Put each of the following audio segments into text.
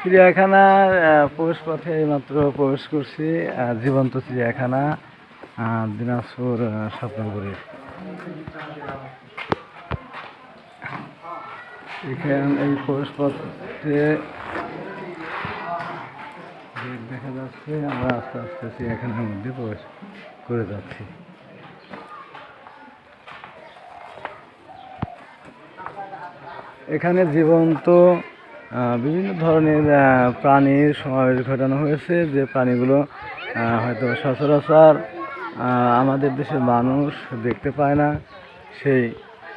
চিড়িয়াখানা প্রবেশ পথে মাত্র প্রবেশ করছি জীবন্ত চিড়িয়াখানা দিনাজপুর আহ, স্বপ্নপুরীর এখানে এই প্রবেশ পথে দেখা যাচ্ছে আমরা আস্তে আস্তে চিড়িয়াখানার মধ্যে প্রবেশ করে যাচ্ছি। এখানে জীবন্ত বিভিন্ন ধরনের প্রাণীর সমাবেশ ঘটানো হয়েছে। যে প্রাণীগুলো হয়তো সচরাচর আমাদের দেশের মানুষ দেখতে পায় না, সেই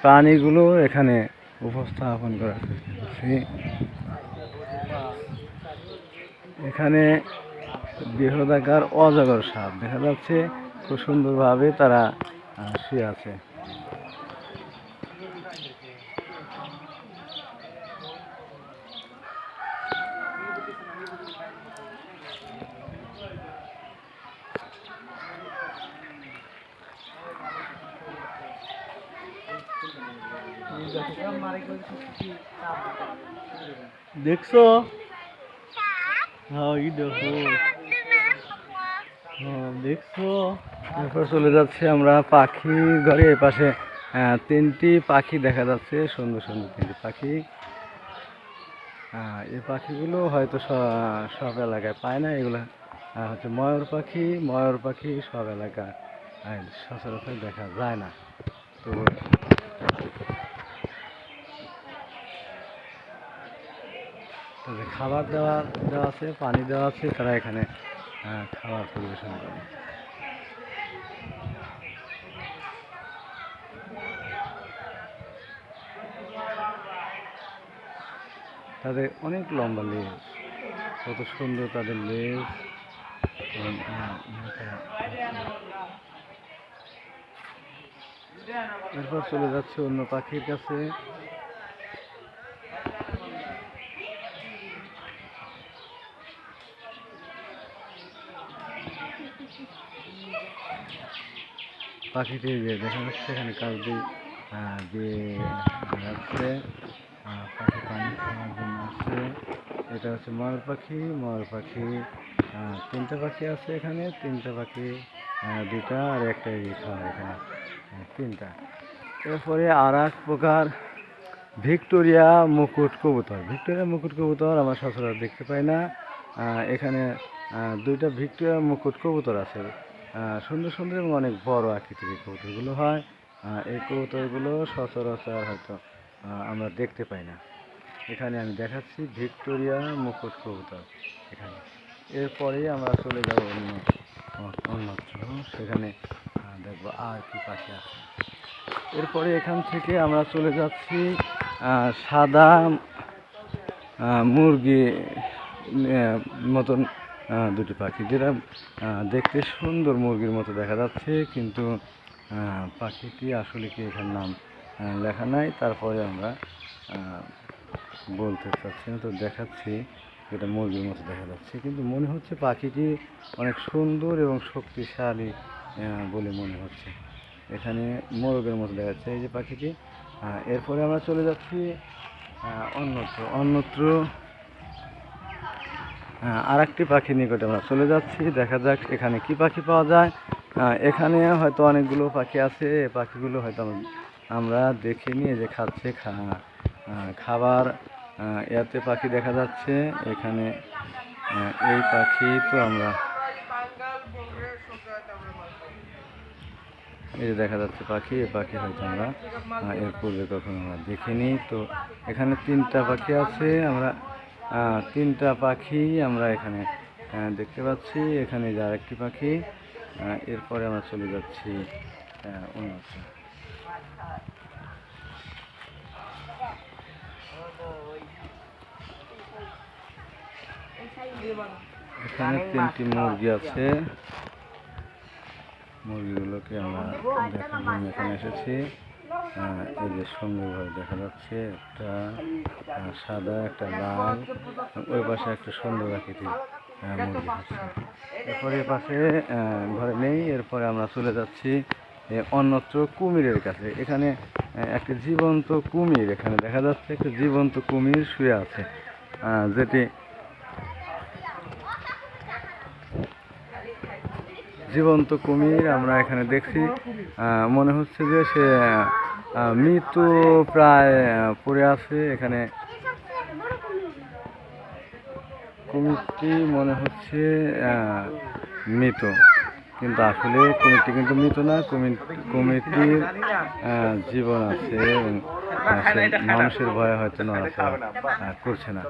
প্রাণীগুলো এখানে উপস্থাপন চেষ্টা করছি এখানে বৃহদাকার অজগর সাপ দেখা যাচ্ছে। খুব সুন্দরভাবে তারা শুয়ে আছে। দেখছ? হ্যাঁ ই দেখো। হ্যাঁ দেখছ? এরপর চলে যাচ্ছে আমরা পাখি ঘরে পাশে তিনটি পাখি দেখা যাচ্ছে সুন্দর সুন্দর তিনটি পাখি। আহ, এই পাখিগুলো হয়তো সব এলাকায় পায় না এগুলো হচ্ছে ময়ূর পাখি ময়ূর পাখি সব এলাকায় সচরাচর দেখা যায় না। তো তাদের খাবার দেওয়া দেওয়া আছে পানি দেওয়া আছে তারা এখানে আহ, খাবার পরিবেশন করে তাদের অনেক লম্বা লেজ কত সুন্দর তাদের লেজ। এরপর চলে যাচ্ছে অন্য পাখির কাছে পাখিটি যে দেখা যাচ্ছে এখানে আহ, দিয়ে যাচ্ছে পাখি পানি খাওয়ার জন্য আসছে এটা হচ্ছে ময়ূর পাখি। ময়ূর পাখি তিনটা পাখি আছে এখানে। তিনটা পাখি দুটা আর একটা খাওয়া এখানে তিনটা। এরপরে আর এক প্রকার ভিক্টোরিয়া মুকুট কবুতর। ভিক্টোরিয়া মুকুট কবুতর আমরা সচরাচর দেখতে পাই না। এখানে দুইটা ভিক্টোরিয়া মুকুট কবুতর আছে। সুন্দর সুন্দর এবং অনেক বড় আকৃতির এই কবুতরগুলো হয়। এই কবুতরগুলো সচরাচর হয়তো আমরা দেখতে পাই না। এখানে আমি দেখাচ্ছি ভিক্টোরিয়া মুকুট কবুতর। এখানে। এরপরেই আমরা চলে যাব অন্য অন্যত্র সেখানে দেখব আর কি পাখি আছে। এরপরে এখান থেকে আমরা চলে যাচ্ছি সাদা মুরগি মতন দুটি পাখি। যেটা দেখতে সুন্দর মুরগির মতো দেখা যাচ্ছে, কিন্তু পাখিটি আসলে কি এখানে নাম লেখা নাই। তারপরে আমরা বলতে চাচ্ছি না, তো দেখাচ্ছি, এটা মুরগির মতো দেখা যাচ্ছে। কিন্তু মনে হচ্ছে পাখিটি অনেক সুন্দর এবং শক্তিশালী বলে মনে হচ্ছে। এখানে মোরগের মতো দেখা যাচ্ছে এই যে পাখিটি। এরপরে আমরা চলে যাচ্ছি অন্যত্র। অন্যত্র আর একটি পাখির নিকটে আমরা চলে যাচ্ছি। দেখা যাক এখানে কি পাখি পাওয়া যায়। এখানে হয়তো অনেকগুলো পাখি আছে। পাখিগুলো হয়তো আমরা- দেখে নিয়ে যে খাচ্ছে খাবার। এতে পাখি দেখা যাচ্ছে। এখানে এই পাখি তো আমরা এই যে দেখা যাচ্ছে পাখি এই পাখি হয়তো আমরা এর পূর্বে কখনো আমরা দেখিনি। তো এখানে তিনটা পাখি আছে। আমরা তিনটা পাখি আমরা এখানে দেখতে পাচ্ছি। এখানে যে আরেকটি পাখি এরপরে আমরা চলে যাচ্ছি এখানে তিনটি মুরগি আছে। মুরগিগুলোকে আমরা দেখার জন্য এখানে এসেছি। এই যে সুন্দরভাবে দেখা যাচ্ছে একটা সাদা একটা লাল ওই পাশে একটা সুন্দর আকৃতি মুরগি আছে। এরপরে পাশে ঘরে নেই, এরপরে আমরা চলে যাচ্ছি অন্যত্র কুমিরের কাছে। এখানে একটি জীবন্ত কুমির, এখানে দেখা যাচ্ছে একটা জীবন্ত কুমির শুয়ে আছে যেটি জীবন্ত কুমির আমরা এখানে দেখছি মনে হচ্ছে যে সে মৃত্যু প্রায় পড়ে আছে এখানে। কুমিরটি মনে হচ্ছে মৃত। কিন্তু আসলে কুমিরটি কিন্তু মৃত না কুমির কুমিরটির জীবন আছে মানুষের ভয়ে হয়তো নড়াচড়া করছে না।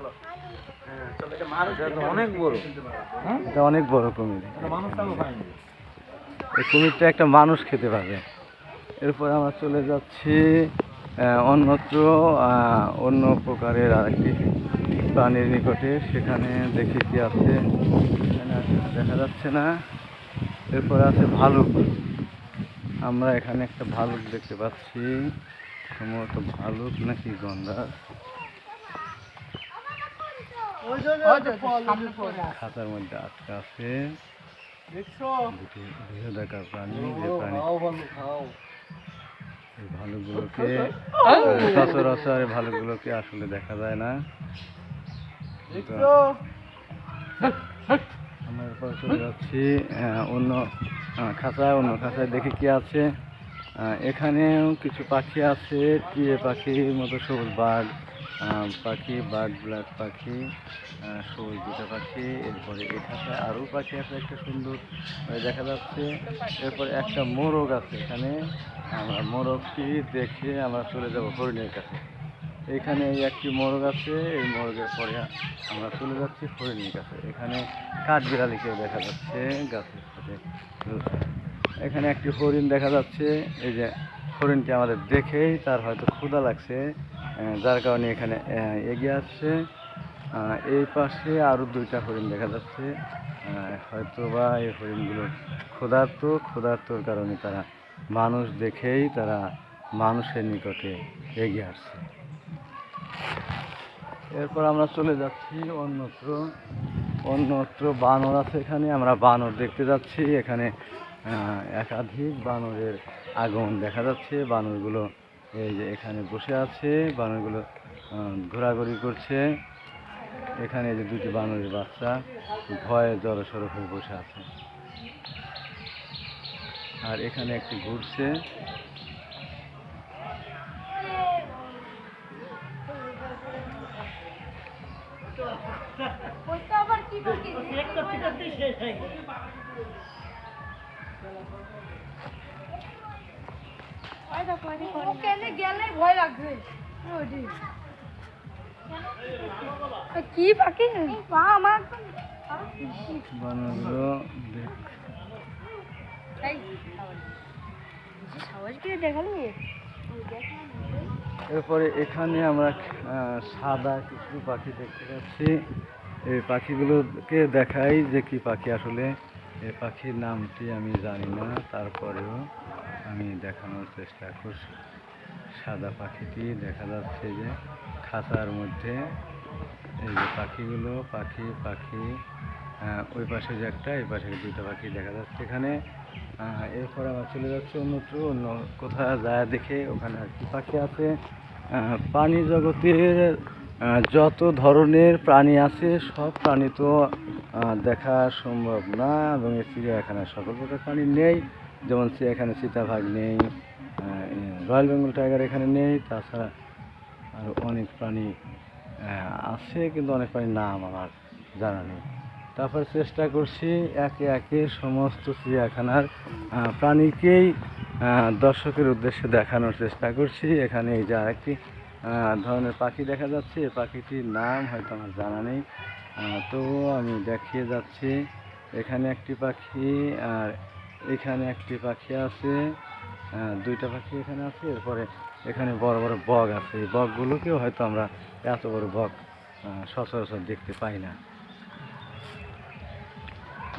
এটা অনেক বড় কুমির এই কুমিরটা একটা মানুষ খেতে পারবে। এরপর আমরা চলে যাচ্ছি অন্যত্র অন্য প্রকারের আর আরেকটি প্রাণীর নিকটে। সেখানে দেখি কি আছে দেখা যাচ্ছে না। এরপর আছে ভালুক। আমরা এখানে একটা ভালুক দেখতে পাচ্ছি। সম্ভবত ভালুক নাকি গন্ডার? খাতার মধ্যে আটকা আছে। দুটি বৃহদাকার প্রাণী যে প্রাণী ভালুকগুলোকে সচরাচর ভালুকগুলোকে আসলে দেখা যায় না। আমরা এরপর চলে যাচ্ছি অন্য খাঁচায় অন্য খাঁচায় দেখি কি আছে। এখানেও কিছু পাখি আছে টিয়ে পাখির মতো সবুজ বাঘ পাখি বাঘ ব্ল্যাক পাখি আহ, সবুজ দুটো পাখি এরপরে এখানে আরও পাখি আছে একটা সুন্দর দেখা যাচ্ছে এরপরে একটা মোরগ আছে এখানে আমরা মোরগটি দেখে আমরা চলে যাব হরিণের কাছে। এখানে এই একটি মোরগ আছে এই মোরগের পরে আমরা চলে যাচ্ছি হরিণের কাছে। এখানে কাঠবিড়ালিকেও দেখা যাচ্ছে গাছের সাথে। এখানে একটি হরিণ দেখা যাচ্ছে এই যে হরিণটি আমাদের দেখেই তার হয়তো ক্ষুধা লাগছে। যার কারণে এখানে এগিয়ে আসছে। এই পাশে আরও দুইটা হরিণ দেখা যাচ্ছে। হয়তো বা এই হরিণগুলো ক্ষুধার্ত। ক্ষুধার্তর কারণে তারা মানুষ দেখেই তারা মানুষের নিকটে এগিয়ে আসছে। এরপর আমরা চলে যাচ্ছি অন্যত্র। অন্যত্র বানর আছে এখানে। আমরা বানর দেখতে যাচ্ছি। এখানে একাধিক বানরের আগমন দেখা যাচ্ছে। বানরগুলো এই যে এখানে বসে আছে বানরগুলো আহ, ঘোরাঘুরি করছে। এখানে যে দুটি বানরের বাচ্চা ভয়ে জড়সড় হয়ে বসে আছে। আর এখানে একটি ঘুরছে। ওখানে গেলে ভয় লাগবে ওটি। এ, কি পাখি? আমার এরপরে এখানে আমরা সাদা কিছু পাখি দেখতে পাচ্ছি। এই পাখিগুলোকে দেখাই যে কি পাখি আসলে। এই পাখির নামটি আমি জানি না তারপরেও। আমি দেখানোর চেষ্টা করছি। সাদা পাখিটি দেখা যাচ্ছে যে খাঁচার মধ্যে। এই যে পাখিগুলো, পাখি পাখি ওই পাশে যে একটা, এই পাশে দুইটা পাখি দেখা যাচ্ছে এখানে। এরপর আবার চলে যাচ্ছে অন্যত্র অন্য কোথাও যায় দেখে ওখানে আর কি পাখি আছে। প্রাণী জগতের যত ধরনের প্রাণী আছে, সব প্রাণী তো দেখা সম্ভব না এবং এই চিড়িয়াখানায় সকল প্রকার প্রাণী নেই। যেমন এখানে চিতাবাঘ নেই রয়্যাল বেঙ্গল টাইগার এখানে নেই, তাছাড়া আর অনেক প্রাণী আছে, কিন্তু অনেক প্রাণীর নাম আমার জানা নেই। তারপর চেষ্টা করছি একে একে সমস্ত চিড়িয়াখানার প্রাণীকেই দর্শকের উদ্দেশ্যে দেখানোর চেষ্টা করছি। এখানে এই যে আরেকটি ধরনের পাখি দেখা যাচ্ছে পাখিটির নাম হয়তো আমার জানা নেই। তবুও আমি দেখিয়ে যাচ্ছি, এখানে একটি পাখি আর এখানে একটি পাখি আছে আহ, দুইটা পাখি এখানে আছে এরপরে এখানে বড় বড় বগ আছে। এই বগগুলোকেও হয়তো আমরা এত বড় বগ সচরাচর দেখতে পাই না।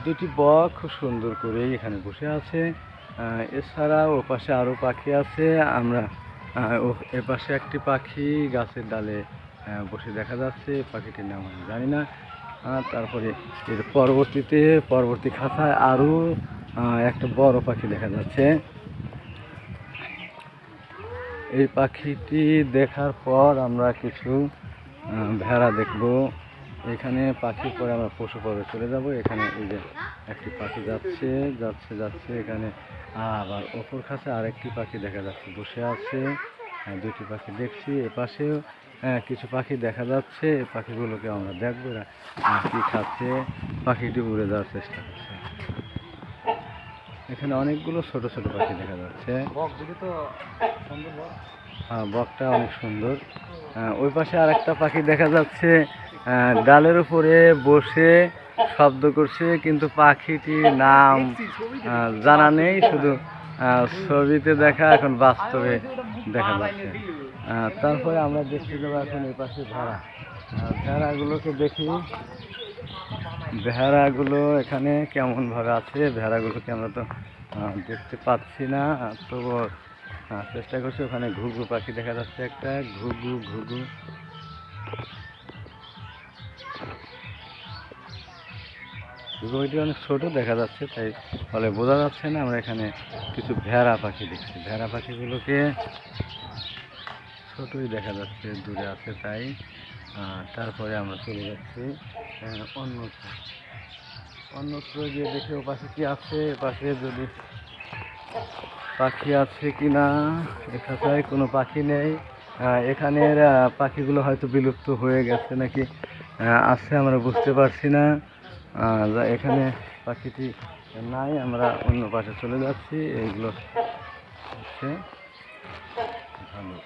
দুটি বক খুব সুন্দর করে এখানে বসে আছে। এছাড়া ও পাশে আরও পাখি আছে। আমরা ও এ পাশে একটি পাখি গাছের ডালে বসে দেখা যাচ্ছে। পাখিটির নাম আমি জানি না। তারপরে এর পরবর্তীতে পরবর্তী খাঁচায় আরও একটা বড় পাখি দেখা যাচ্ছে। এই পাখিটি দেখার পর আমরা কিছু ভেড়া দেখব। এখানে পাখি পরে আমরা পশু পর্বে চলে যাব। এখানে এই যে একটি পাখি যাচ্ছে যাচ্ছে যাচ্ছে। এখানে আবার অপর কাছে আরেকটি পাখি দেখা যাচ্ছে বসে আছে। হ্যাঁ, দুটি পাখি দেখছি। এপাশেও হ্যাঁ, কিছু পাখি দেখা যাচ্ছে। এই পাখিগুলোকে আমরা দেখব কি খাচ্ছে। পাখিটি উড়ে যাওয়ার চেষ্টা করছে। এখানে অনেকগুলো ছোট ছোট পাখি দেখা যাচ্ছে। হ্যাঁ বকটা অনেক সুন্দর। আহ, ওই পাশে আরেকটা পাখি দেখা যাচ্ছে। আহ, ডালের উপরে বসে শব্দ করছে কিন্তু পাখিটির নাম জানা নেই। শুধু আহ, ছবিতে দেখা এখন বাস্তবে দেখা যাচ্ছে। তারপরে আমরা দেখতে যাব এখন এই পাশে ভেড়া। ভেড়াগুলোকে দেখি। ভেড়াগুলো এখানে কেমন ভাবে আছে? ভেড়াগুলোকে আমরা তো দেখতে পাচ্ছি না। তবুও চেষ্টা করছি ওখানে ঘুঘু পাখি দেখা যাচ্ছে একটা। ঘুঘু ঘুঘু। ঘুঘু পাখিটি অনেক ছোট দেখা যাচ্ছে, তাই ফলে বোঝা যাচ্ছে না। আমরা এখানে কিছু ভেড়া পাখি দেখছি। ভেড়া পাখিগুলোকে ছোটই দেখা যাচ্ছে, দূরে আছে তাই। তারপরে আমরা চলে যাচ্ছি। অন্যত্র। অন্যত্র গিয়ে দেখে ও পাশে কি আছে পাশে যদি পাখি আছে কি না এখানে কোনো পাখি নেই। এখানের পাখিগুলো হয়তো বিলুপ্ত হয়ে গেছে নাকি? আছে, আমরা বুঝতে পারছি না। এখানে পাখিটি নাই, আমরা অন্য পাশে চলে যাচ্ছি। এইগুলো হচ্ছে ভালো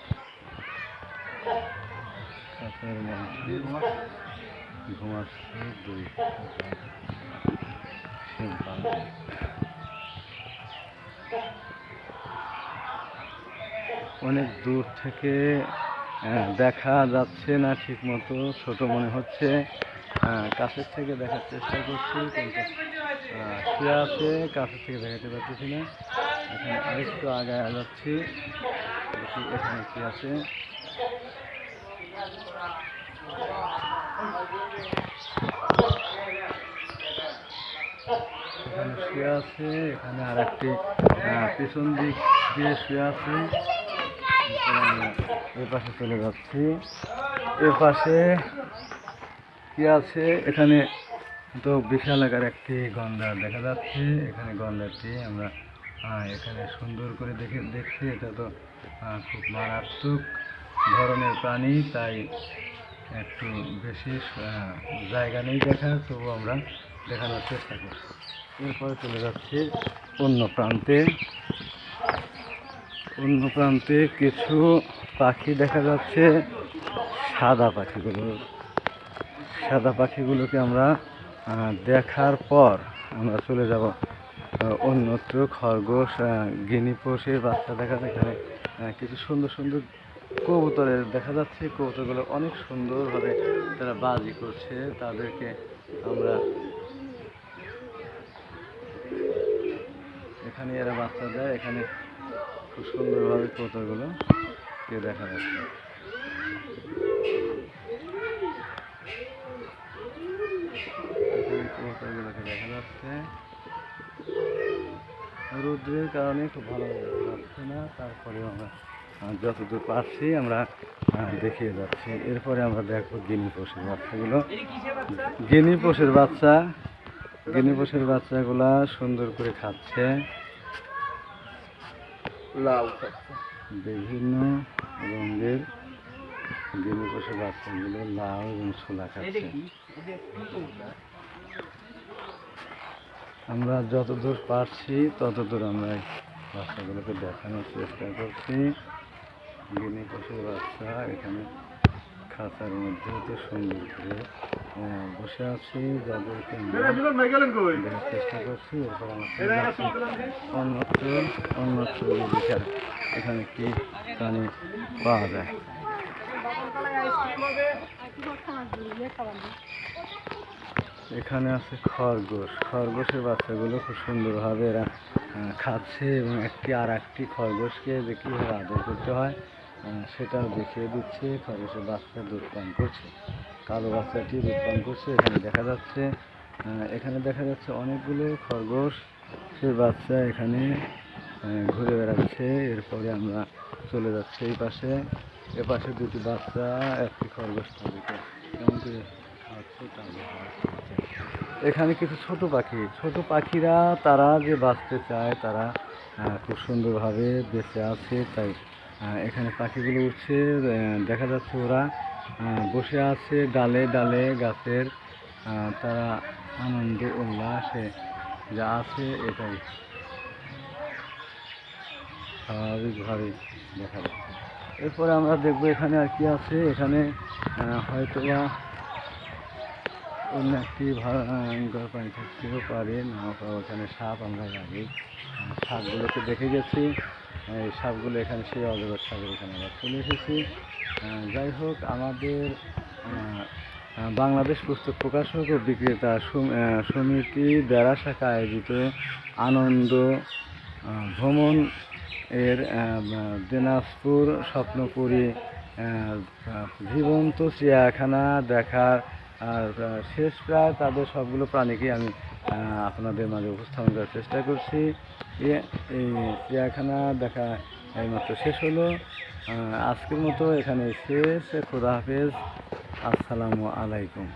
অনেক দূর থেকে দেখা যাচ্ছে না ঠিক মতো ছোট মনে হচ্ছে। কাছের থেকে দেখার চেষ্টা করছি, কিন্তু শুয়ে আছে, কাছের থেকে দেখাতে পারতেছি না। এখানে আরেকটু আগে যাচ্ছি এখানে কি আছে। শুয়ে আছে, এখানে আর একটি পিছন দিক দিয়ে শুয়ে আছে। এ পাশে চলে যাচ্ছি। এ পাশে কি আছে? এখানে তো বিশাল আকার একটি গন্ডার দেখা যাচ্ছে। এখানে গন্ডারটি আমরা এখানে সুন্দর করে দেখে, দেখছি। এটা তো খুব মারাত্মক ধরনের প্রাণী, তাই একটু বেশি জায়গা নেই দেখা, তবু আমরা দেখানোর চেষ্টা করছি। এরপরে চলে যাচ্ছি অন্য প্রান্তে। অন্য প্রান্তে কিছু পাখি দেখা যাচ্ছে, সাদা পাখিগুলো। সাদা পাখিগুলোকে আমরা দেখার পর আমরা চলে যাব অন্যত্র খরগোশ গিনি পোষের বাচ্চা দেখা যায় এখানে কিছু সুন্দর সুন্দর কবুতরের, দেখা যাচ্ছে কবুতরগুলো অনেক সুন্দরভাবে তারা বাজি করছে, তাদেরকে আমরা এখানে এরা বাচ্চা দেয়, এখানে খুব সুন্দরভাবে কবুতরগুলো কে দেখা যাচ্ছে। কবুতরগুলোকে দেখা যাচ্ছে। রৌদ্রের কারণে খুব ভালো যাচ্ছে না তারপরে আমরা যতদূর পারছি আমরা দেখিয়ে যাচ্ছি। এরপরে আমরা দেখব গিনি পোষের বাচ্চাগুলো। গিনি পোষের বাচ্চা। গিনি পোষের বাচ্চাগুলা সুন্দর করে খাচ্ছে। লাউ বিভিন্ন রঙের গিনি পোষের বাচ্চাগুলো লাউ এবং ছোলা খাচ্ছে। আমরা যতদূর পারছি ততদূর আমরা বাচ্চাগুলোকে দেখানোর চেষ্টা করছি। গিনি পশুর বাচ্চা এখানে খাঁচার মধ্যে তো সুন্দর করে বসে আছি যাদেরকে দেখার চেষ্টা করছি অন্যত্র অন্যত্র গিয়ে এখানে কি প্রাণী পাওয়া যায়। এখানে আছে খরগোশ। খরগোশের বাচ্চাগুলো খুব সুন্দরভাবে এরা খাচ্ছে এবং একটি আর একটি খরগোশকে যে কীভাবে আদর করতে হয়। সেটাও দেখিয়ে দিচ্ছে। খরগোশের বাচ্চা দুধ পান করছে। কালো বাচ্চাটি দুধ পান করছে, এখানে দেখা যাচ্ছে এখানে দেখা যাচ্ছে অনেকগুলো খরগোশ। সে বাচ্চা এখানে ঘুরে বেড়াচ্ছে। এরপরে আমরা চলে যাচ্ছি এই পাশে। এ পাশে দুটি বাচ্চা, একটি খরগোশ তাদেরকে কেমন করে। এখানে কিছু ছোট পাখি। ছোট পাখিরা, তারা যে বাঁচতে চায়, তারা খুব সুন্দরভাবে বেঁচে আছে। তাই এখানে পাখিগুলো উঠছে দেখা যাচ্ছে ওরা বসে আছে ডালে ডালে গাছের তারা আনন্দ, উল্লাসে যা আছে এটাই। স্বাভাবিকভাবে দেখা যাচ্ছে। এরপরে আমরা দেখব এখানে আর কি আছে। এখানে হয়তো বা অন্য একটি ভয়ঙ্কর প্রাণী থাকতেও পারে, না ওখানে সাপ আমরা আগে সাপগুলোকে দেখে গেছি। এই সাপগুলো এখানে সেই অজগর সাপের এখানে আবার চলে এসেছি। যাই হোক, আমাদের বাংলাদেশ পুস্তক প্রকাশক ও বিক্রেতা সমিতি বেড়া শাখা আয়োজিত আনন্দ ভ্রমণ এর দিনাজপুর স্বপ্নপুরী জীবন্ত চিড়িয়াখানা দেখার শেষ প্রায় তাদের সবগুলো প্রাণীকে আমি আপনাদের মাঝে উপস্থাপন করার চেষ্টা করছি। চিড়িয়াখানা দেখা এইমাত্র শেষ হলো। আজকের মতো এখানে শেষ। খোদা হাফেজ। আসসালামু আলাইকুম।